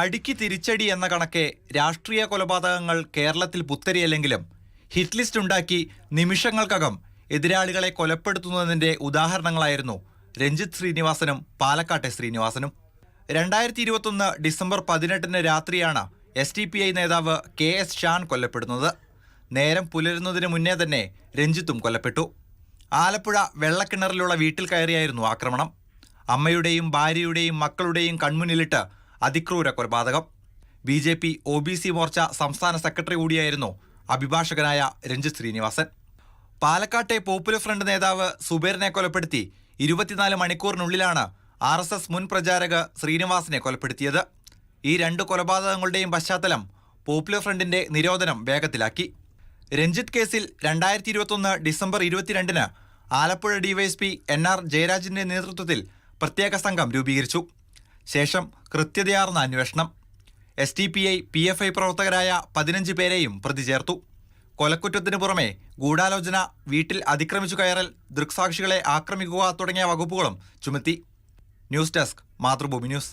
അടിക്ക് തിരിച്ചടി എന്ന കണക്കെ രാഷ്ട്രീയ കൊലപാതകങ്ങൾ കേരളത്തിൽ പുത്തരിയല്ലെങ്കിലും ഹിറ്റ് ലിസ്റ്റ് ഉണ്ടാക്കി നിമിഷങ്ങൾക്കകം എതിരാളികളെ കൊലപ്പെടുത്തുന്നതിന്റെ ഉദാഹരണങ്ങളായിരുന്നു രഞ്ജിത്ത് ശ്രീനിവാസനും പാലക്കാട്ടെ ശ്രീനിവാസനും. രണ്ടായിരത്തി ഇരുപത്തൊന്ന് ഡിസംബർ പതിനെട്ടിന് രാത്രിയാണ് എസ് ടി പി ഐ നേതാവ് കെ എസ് ഷാൻ കൊല്ലപ്പെടുന്നത്. നേരം പുലരുന്നതിന് മുന്നേ തന്നെ രഞ്ജിത്തും കൊല്ലപ്പെട്ടു. ആലപ്പുഴ വെള്ളക്കിണറിലുള്ള വീട്ടിൽ കയറിയായിരുന്നു ആക്രമണം. അമ്മയുടെയും ഭാര്യയുടെയും മക്കളുടെയും കൺമുന്നിലിട്ട് അതിക്രൂര കൊലപാതകം. B J P O B C Morcha സംസ്ഥാന സെക്രട്ടറി കൂടിയായിരുന്നു അഭിഭാഷകനായ രഞ്ജിത് ശ്രീനിവാസൻ. പാലക്കാട്ടെ പോപ്പുലർ ഫ്രണ്ട് നേതാവ് സുബേറിനെ കൊലപ്പെടുത്തി ഇരുപത്തിനാല് മണിക്കൂറിനുള്ളിലാണ് ആർ എസ് എസ് മുൻ പ്രചാരക ശ്രീനിവാസിനെ കൊലപ്പെടുത്തിയത്. ഈ രണ്ട് കൊലപാതകങ്ങളുടെയും പശ്ചാത്തലം പോപ്പുലർ ഫ്രണ്ടിന്റെ നിരോധനം വേഗത്തിലാക്കി. രഞ്ജിത് കേസിൽ രണ്ടായിരത്തി ഇരുപത്തൊന്ന് ഡിസംബർ ഇരുപത്തിരണ്ടിന് ആലപ്പുഴ ഡിവൈഎസ്പി എൻ ആർ ജയരാജിന്റെ നേതൃത്വത്തിൽ പ്രത്യേക സംഘം രൂപീകരിച്ചു. ശേഷം കൃത്യതയാർന്ന അന്വേഷണം. S D P I P F I പ്രവർത്തകരായ പതിനഞ്ച് പേരെയും പ്രതി ചേർത്തു. കൊലക്കുറ്റത്തിനു പുറമെ ഗൂഢാലോചന വീട്ടിൽ അതിക്രമിച്ചു കയറൽ ദൃക്സാക്ഷികളെ ആക്രമിക്കുക തുടങ്ങിയ വകുപ്പുകളും ചുമത്തി. News desk Mathrubhumi news.